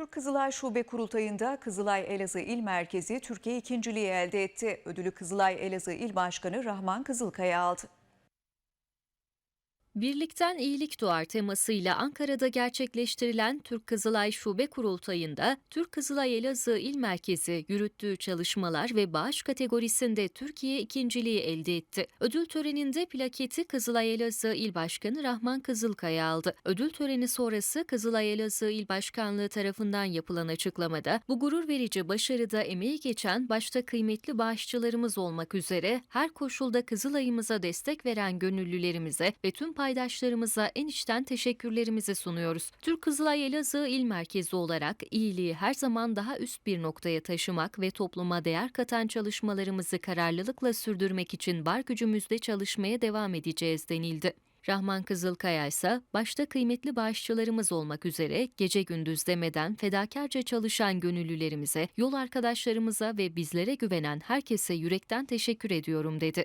Türk Kızılay Şube Kurultayı'nda Kızılay Elazığ İl Merkezi Türkiye ikinciliği elde etti. Ödülü Kızılay Elazığ İl Başkanı Rahman Kızılkaya aldı. Birlikten iyilik doğar temasıyla Ankara'da gerçekleştirilen Türk Kızılay Şube Kurultayı'nda Türk Kızılay Elazığ İl Merkezi yürüttüğü çalışmalar ve bağış kategorisinde Türkiye ikinciliği elde etti. Ödül töreninde plaketi Kızılay Elazığ İl Başkanı Rahman Kızılkaya aldı. Ödül töreni sonrası Kızılay Elazığ İl Başkanlığı tarafından yapılan açıklamada bu gurur verici başarıda emeği geçen başta kıymetli bağışçılarımız olmak üzere her koşulda Kızılay'ımıza destek veren gönüllülerimize ve tüm paydaşlarımıza en içten teşekkürlerimizi sunuyoruz. Türk Kızılay Elazığ İl Merkezi olarak iyiliği her zaman daha üst bir noktaya taşımak ve topluma değer katan çalışmalarımızı kararlılıkla sürdürmek için var gücümüzle çalışmaya devam edeceğiz denildi. Rahman Kızılkaya ise başta kıymetli bağışçılarımız olmak üzere gece gündüz demeden fedakarca çalışan gönüllülerimize, yol arkadaşlarımıza ve bizlere güvenen herkese yürekten teşekkür ediyorum dedi.